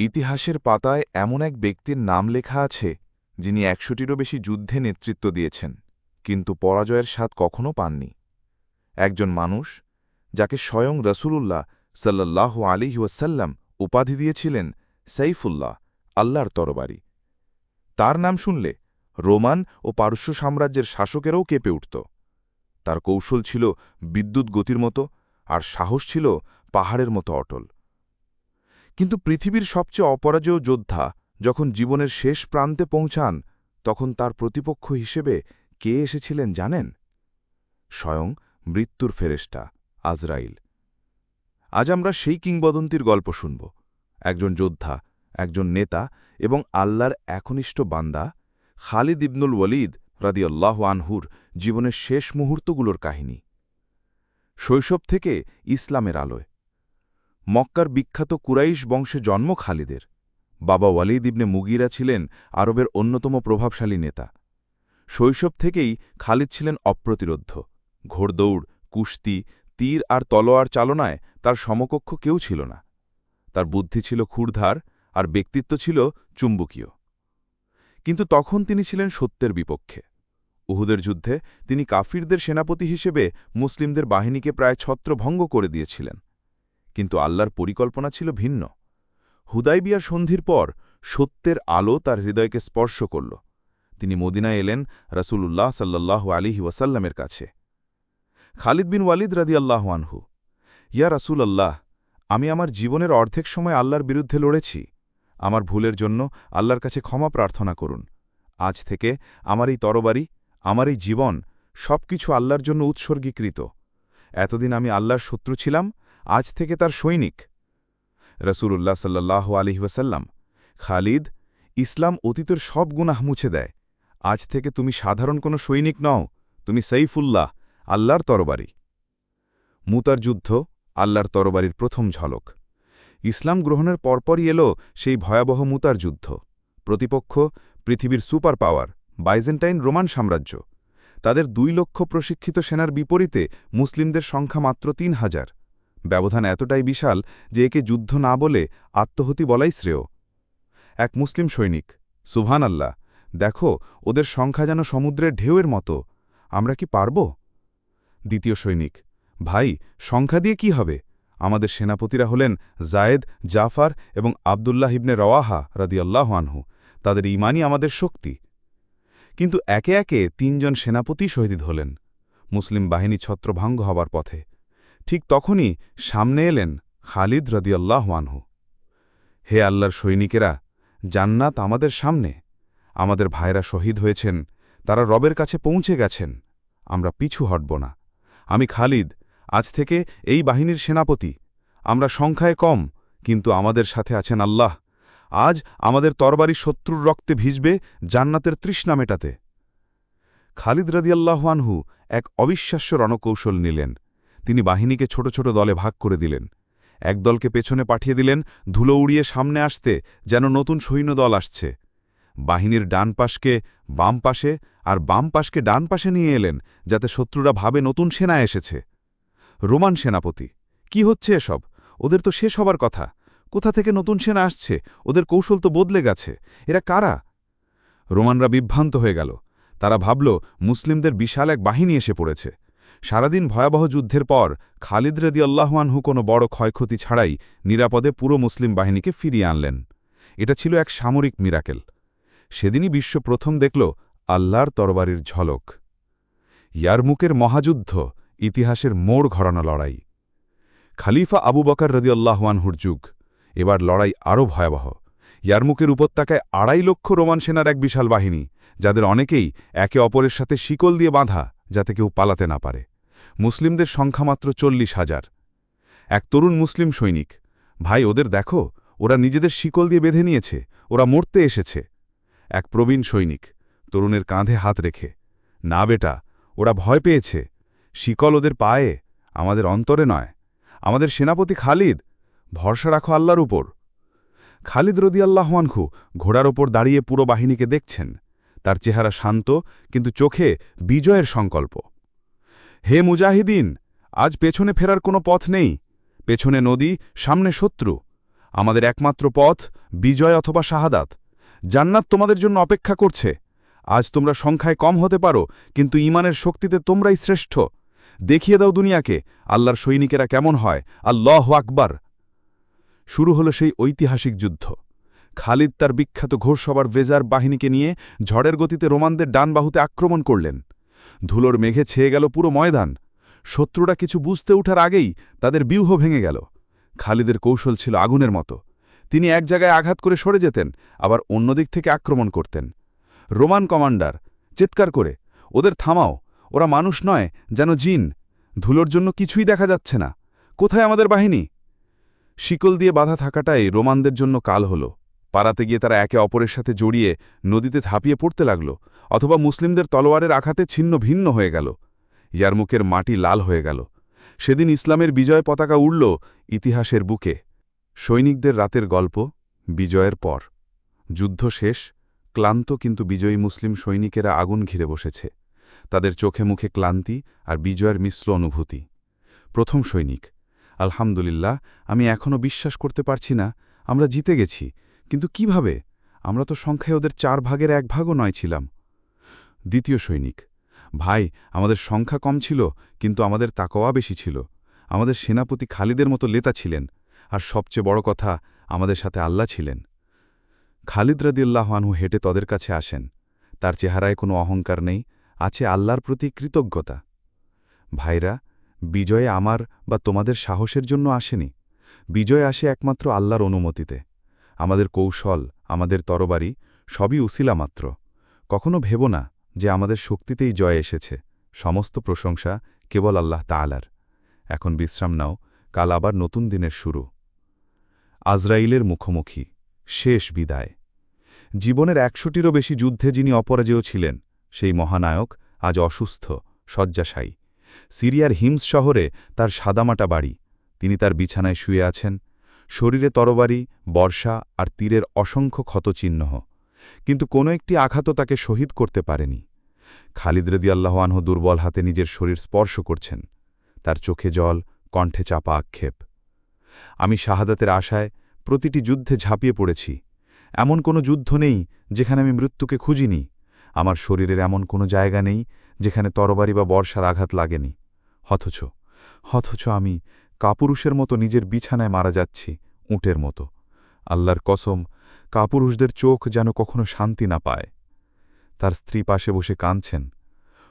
ইতিহাসের পাতায় এমন এক ব্যক্তির নাম লেখা আছে, যিনি একশোটিরও বেশি যুদ্ধে নেতৃত্ব দিয়েছেন, কিন্তু পরাজয়ের স্বাদ কখনও পাননি। একজন মানুষ, যাকে স্বয়ং রসুলুল্লাহ সাল্লাহ আলী ওয়াসাল্লাম উপাধি দিয়েছিলেন সাইফুল্লাহ, আল্লাহর তরবারি। তার নাম শুনলে রোমান ও পারস্য সাম্রাজ্যের শাসকেরাও কেঁপে উঠত। তার কৌশল ছিল বিদ্যুৎ গতির মতো আর সাহস ছিল পাহাড়ের মতো অটল। কিন্তু পৃথিবীর সবচেয়ে অপরাজয় যোদ্ধা যখন জীবনের শেষ প্রান্তে পৌঁছান, তখন তার প্রতিপক্ষ হিসেবে কে এসেছিলেন জানেন? স্বয়ং মৃত্যুর ফেরেস্টা আজরাইল। আজ আমরা সেই কিংবদন্তির গল্প শুনব। একজন যোদ্ধা, একজন নেতা এবং আল্লাহর একনিষ্ঠ বান্দা খালিদ ইবনুল ওয়ালিদ রাদিয়াল্লাহ আনহুর জীবনের শেষ মুহূর্তগুলোর কাহিনী। শৈশব থেকে ইসলামের আলোয়। মক্কার বিখ্যাত কুরাইশ বংশে জন্ম খালিদের। বাবা ওয়ালিদ ইবনে মুগিরা ছিলেন আরবের অন্যতম প্রভাবশালী নেতা। শৈশব থেকেই খালিদ ছিলেন অপ্রতিরোধ ঘোড়দৌড়, কুস্তি, তীর আর তলোয়ার চালনায় তার সমকক্ষ কেউ ছিল না। তার বুদ্ধি ছিল ক্ষুরধার আর ব্যক্তিত্ব ছিল চুম্বকীয়। কিন্তু তখন তিনি ছিলেন সত্যের বিপক্ষে। উহুদের যুদ্ধে তিনি কাফিরদের সেনাপতি হিসেবে মুসলিমদের বাহিনীকে প্রায় ছত্রভঙ্গ করে দিয়েছিলেন। কিন্তু আল্লাহর পরিকল্পনা ছিল ভিন্ন। হুদাইবিয়ার সন্ধির পর সত্যের আলো তার হৃদয়কে স্পর্শ করল। তিনি মদিনায় এলেন রসুল্লাহ সাল্লাহ আলিহি ওয়াসাল্লামের কাছে। খালিদ বিন ওয়ালিদ রাদি আনহু, ইয়া রাসুল আল্লাহ আমি আমার জীবনের অর্ধেক সময় আল্লাহর বিরুদ্ধে লড়েছি। আমার ভুলের জন্য আল্লাহর কাছে ক্ষমা প্রার্থনা করুন। আজ থেকে আমার এই তরবারি, আমার এই জীবন সব কিছু আল্লাহর জন্য উৎসর্গীকৃত। এতদিন আমি আল্লাহর শত্রু ছিলাম আজ থেকে তার সৈনিক। রসুল্লাহ সাল্লাহ আলিহাসাল্লাম খালিদ, ইসলাম অতীতের সব গুনাহ মুছে দেয়। আজ থেকে তুমি সাধারণ কোনো সৈনিক নও, তুমি সৈফুল্লাহ আল্লাহর তরবারি। মুতার যুদ্ধ, আল্লাহর তরবারির প্রথম ঝলক। ইসলাম গ্রহণের পরপরই এলো সেই ভয়াবহ মুতার যুদ্ধ। প্রতিপক্ষ, পৃথিবীর সুপার পাওয়ার, বাইজেন্টাইন রোমান সাম্রাজ্য। তাদের দুই লক্ষ প্রশিক্ষিত সেনার বিপরীতে মুসলিমদের সংখ্যা মাত্র তিন হাজার। ব্যবধান এতটাই বিশাল যে একে যুদ্ধ না বলে আত্মহতি বলাই শ্রেয়। এক মুসলিম সৈনিক সুভান আল্লাহ দেখো, ওদের সংখ্যা যেন সমুদ্রের ঢেউয়ের মতো, আমরা কি পারব? দ্বিতীয় সৈনিক, ভাই, সংখ্যা দিয়ে কি হবে? আমাদের সেনাপতিরা হলেন জায়েদ, জাফার এবং আবদুল্লাহ ইবনে রওয়াহা রাদিয়াল্লাহ আনহু, তাদের ইমানই আমাদের শক্তি। কিন্তু একে একে তিনজন সেনাপতি শহীদ হলেন। মুসলিম বাহিনী ছত্রভঙ্গ হবার পথে। ঠিক তখনই সামনে এলেন খালিদ রদিয়াল্লাহ হে আল্লাহর সৈনিকেরা, জান্নাত আমাদের সামনে। আমাদের ভাইরা শহীদ হয়েছেন, তারা রবের কাছে পৌঁছে গেছেন। আমরা পিছু হটব না। আমি খালিদ, আজ থেকে এই বাহিনীর সেনাপতি। আমরা সংখ্যায় কম, কিন্তু আমাদের সাথে আছেন আল্লাহ। আজ আমাদের তরবারি শত্রুর রক্তে ভিজবে জান্নাতের তৃষ্ণা মেটাতে। খালিদ রদিয়াল্লাহানহু এক অবিশ্বাস্য রণকৌশল নিলেন। তিনি বাহিনীকে ছোট ছোট দলে ভাগ করে দিলেন। এক দলকে পেছনে পাঠিয়ে দিলেন, ধুলো উড়িয়ে সামনে আসতে যেন নতুন সৈন্যদল আসছে। বাহিনীর ডান পাশকে বাম পাশে আর বাম পাশকে ডান পাশে নিয়ে এলেন, যাতে শত্রুরা ভাবে নতুন সেনা এসেছে। রোমান সেনাপতি, কি হচ্ছে এসব? ওদের তো শেষ হবার কথা। কোথা থেকে নতুন সেনা আসছে? ওদের কৌশল তো বদলে গেছে। এরা কারা? রোমানরা বিভ্রান্ত হয়ে গেল। তারা ভাবল, মুসলিমদের বিশাল এক বাহিনী এসে পড়েছে। সারাদিন ভয়াবহ যুদ্ধের পর খালিদ রেদি আল্লাহানহু কোনো বড় ক্ষয়ক্ষতি ছাড়াই নিরাপদে পুরো মুসলিম বাহিনীকে ফিরিয়ে আনলেন। এটা ছিল এক সামরিক মিরাকেল। সেদিনই বিশ্ব প্রথম দেখল আল্লাহর তরবারির ঝলক। ইয়ারমুকের মহাযুদ্ধ, ইতিহাসের মোড় ঘরানো লড়াই। খালিফা আবু বকার বকর রদিয়াল্লাহওয়ানহুর যুগ। এবার লড়াই আরও ভয়াবহ। ইয়ারমুকের উপত্যকায় আড়াই লক্ষ রোমান সেনার এক বিশাল বাহিনী, যাদের অনেকেই একে অপরের সাথে শিকল দিয়ে বাঁধা যাতে কেউ পালাতে না পারে। মুসলিমদের সংখ্যা মাত্র চল্লিশ হাজার। এক তরুণ মুসলিম সৈনিক, ভাই, ওদের দেখো, ওরা নিজেদের শিকল দিয়ে বেঁধে নিয়েছে, ওরা মরতে এসেছে। এক প্রবীণ সৈনিক, তরুণের কাঁধে হাত রেখে, না বেটা, ওরা ভয় পেয়েছে। শিকল ওদের পায়ে, আমাদের অন্তরে নয়। আমাদের সেনাপতি খালিদ, ভরসা রাখো আল্লাহর উপর। খালিদ রদি আল্লাহওয়ানখু ঘোড়ার ওপর দাঁড়িয়ে পুরো বাহিনীকে দেখছেন। তার চেহারা শান্ত, কিন্তু চোখে বিজয়ের সংকল্প। হে মুজাহিদিন, আজ পেছনে ফেরার কোনো পথ নেই। পেছনে নদী, সামনে শত্রু। আমাদের একমাত্র পথ বিজয় অথবা শাহাদাত। জান্নাত তোমাদের জন্য অপেক্ষা করছে। আজ তোমরা সংখ্যায় কম হতে পারো, কিন্তু ইমানের শক্তিতে তোমরাই শ্রেষ্ঠ। দেখিয়ে দাও দুনিয়াকে, আল্লাহর সৈনিকেরা কেমন হয়। আল্লাহ আকবার। শুরু হলো সেই ঐতিহাসিক যুদ্ধ। খালিদ তার বিখ্যাত ঘোরসভার ভেজার বাহিনীকে নিয়ে ঝড়ের গতিতে রোমানদের ডান বাহুতে আক্রমণ করলেন। ধুলোর মেঘে ছেয়ে গেল পুরো ময়দান। শত্রুরা কিছু বুঝতে ওঠার আগেই তাদের বিউহ ভেঙে গেল। খালিদের কৌশল ছিল আগুনের মতো। তিনি এক জায়গায় আঘাত করে সরে যেতেন, আবার অন্য দিক থেকে আক্রমণ করতেন। রোমান কমান্ডার, চিৎকার করে, ওদের থামাও, ওরা মানুষ নয়, যেন জিন। ধুলোর জন্য কিছুই দেখা যাচ্ছে না। কোথায় আমাদের বাহিনী? শিকল দিয়ে বাধা থাকাটাই রোমানদের জন্য কাল হল। পাড়াতে গিয়ে তারা একে অপরের সাথে জড়িয়ে নদীতে ঝাঁপিয়ে পড়তে লাগল, অথবা মুসলিমদের তলোয়ারের আঘাতে ছিন্ন ভিন্ন হয়ে গেল। ইয়ারমুকের মাটি লাল হয়ে গেল। সেদিন ইসলামের বিজয় পতাকা উড়ল ইতিহাসের বুকে। সৈনিকদের রাতের গল্প, বিজয়ের পর। যুদ্ধ শেষ, ক্লান্ত কিন্তু বিজয়ী মুসলিম সৈনিকেরা আগুন ঘিরে বসেছে। তাদের চোখে মুখে ক্লান্তি আর বিজয়ের মিশ্র অনুভূতি। প্রথম সৈনিক, আলহামদুলিল্লাহ, আমি এখনও বিশ্বাস করতে পারছি না, আমরা জিতে গেছি কিন্তু কীভাবে? আমরা তো সংখ্যায় ওদের চার ভাগের এক ভাগও নয় ছিলাম। দ্বিতীয় সৈনিক, ভাই, আমাদের সংখ্যা কম ছিল, কিন্তু আমাদের তাকওয়া বেশি ছিল। আমাদের সেনাপতি খালিদের মতো লেতা ছিলেন, আর সবচেয়ে বড় কথা, আমাদের সাথে আল্লাহ ছিলেন। খালিদ রাদিল্লাহ আনহু হেঁটে তাদের কাছে আসেন। তার চেহারায় কোনো অহংকার নেই, আছে আল্লাহর প্রতি কৃতজ্ঞতা। ভাইরা, বিজয়ে আমার বা তোমাদের সাহসের জন্য আসেনি। বিজয় আসে একমাত্র আল্লাহর অনুমতিতে। আমাদের কৌশল, আমাদের তরবারি, সবই উসিলা মাত্র। কখনো ভেব না যে আমাদের শক্তিতেই জয় এসেছে। সমস্ত প্রশংসা কেবল আল্লাহ তালার এখন বিশ্রাম নাও, কাল আবার নতুন দিনের শুরু। আজরাইলের মুখোমুখি, শেষ বিদায়। জীবনের একশোটিরও বেশি যুদ্ধে যিনি অপরাজেয় ছিলেন, সেই মহানায়ক আজ অসুস্থ, শয্যাশায়ী। সিরিয়ার হিমস শহরে তার সাদামাটা বাড়ি, তিনি তার বিছানায় শুয়ে আছেন শরীরে তরবারি, বর্ষা আর তীরের অসংখ্য ক্ষতচিহ্ন। কিন্তু কোনো একটি আঘাতও তাকে শহীদ করতে পারেনি। খালিদ রেদিয়াল্লাহানহ দুর্বল হাতে নিজের শরীর স্পর্শ করছেন। তার চোখে জল, কণ্ঠে চাপা আক্ষেপ। আমি শাহাদাতের আশায় প্রতিটি যুদ্ধে ঝাঁপিয়ে পড়েছি। এমন কোনো যুদ্ধ নেই যেখানে আমি মৃত্যুকে খুঁজিনি। আমার শরীরের এমন কোনো জায়গা নেই যেখানে তরবারি বা বর্ষার আঘাত লাগেনি। হথছ হথছ আমি কাপুরুষের মতো নিজের বিছানায় মারা যাচ্ছি, উটের মতো। আল্লাহর কসম, কাপুরুষদের চোখ যেন কখনো শান্তি না পায়। তার স্ত্রী পাশে বসে কাঁদছেন।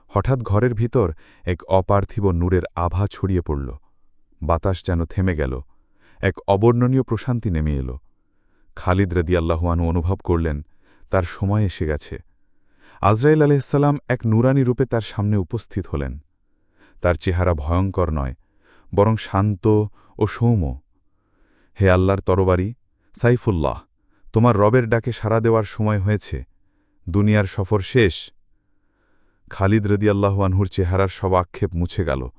হঠাৎ ঘরের ভিতর এক অপার্থিব নূরের আভা ছড়িয়ে পড়ল। বাতাস যেন থেমে গেল। এক অবর্ণনীয় প্রশান্তি নেমে এল। খালিদ রদিয়াল্লাহুয়ানু অনুভব করলেন, তার সময় এসে গেছে। আজরাইল আলহিসাল্লাম এক নুরানি রূপে তার সামনে উপস্থিত হলেন। তার চেহারা ভয়ঙ্কর নয় বরং শান্ত ও সৌম্য। হে আল্লাহর তরবারি, সাইফুল্লাহ, তোমার রবের ডাকে সাড়া দেওয়ার সময় হয়েছে। দুনিয়ার সফর শেষ। খালিদ রদিয়াল্লাহু আনহুর চেহারার সব আক্ষেপ মুছে গেল।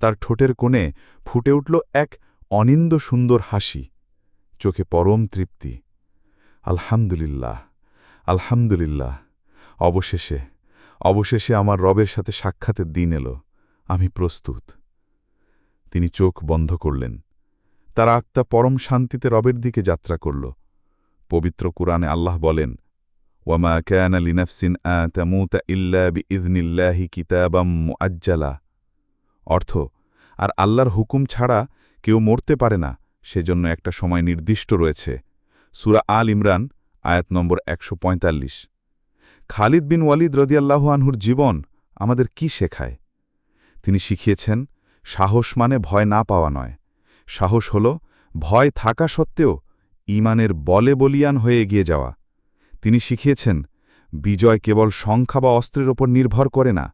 তার ঠোঁটের কোণে ফুটে উঠল এক অনিন্দ সুন্দর হাসি। চোখে পরম তৃপ্তি। আলহামদুলিল্লাহ আলহামদুলিল্লাহ। অবশেষে অবশেষে আমার রবের সাথে সাক্ষাতের দিন এলো। আমি প্রস্তুত। তিনি চোখ বন্ধ করলেন। তার আত্মা পরম শান্তিতে রবের দিকে যাত্রা করল। পবিত্র কুরআনে আল্লাহ বলেন, ওয়ামা ক্যান আলী নফসিন আতামুত ইল্লা বি ইজনিল্লাহি কিতাবাম মুআজ্জালা। অর্থ, আর আল্লাহর হুকুম ছাড়া কেউ মরতে পারে না, সেজন্য একটা সময় নির্দিষ্ট রয়েছে। সুরা আল ইমরান, আয়াত নম্বর একশো পঁয়তাল্লিশ। খালিদ বিন ওয়ালিদ রদিয়াল্লাহু আনহুর জীবন আমাদের কি শেখায়? তিনি শিখিয়েছেন সাহস মানে ভয় না পাওয়া নয়। সাহস হল, ভয় থাকা সত্ত্বেও ইমানের বলে বলিয়ান হয়ে এগিয়ে যাওয়া। তিনি শিখিয়েছেন, বিজয় কেবল সংখ্যা বা অস্ত্রের ওপর নির্ভর করে না।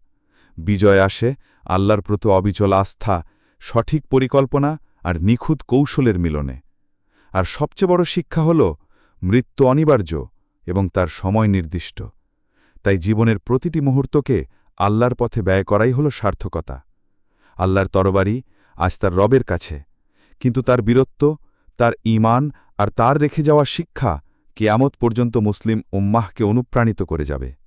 বিজয় আসে আল্লাহর প্রতি অবিচল আস্থা, সঠিক পরিকল্পনা আর নিখুঁত কৌশলের মিলনে। আর সবচেয়ে বড় শিক্ষা হল, মৃত্যু অনিবার্য এবং তার সময় নির্দিষ্ট। তাই জীবনের প্রতিটি মুহূর্তকে আল্লাহর পথে ব্যয় করাই হল সার্থকতা। আল্লাহর তরবারি আজ তার রবের কাছে। কিন্তু তার বীরত্ব, তার ইমান আর তার রেখে যাওয়া শিক্ষা কেয়ামত পর্যন্ত মুসলিম উম্মাহকে অনুপ্রাণিত করে যাবে।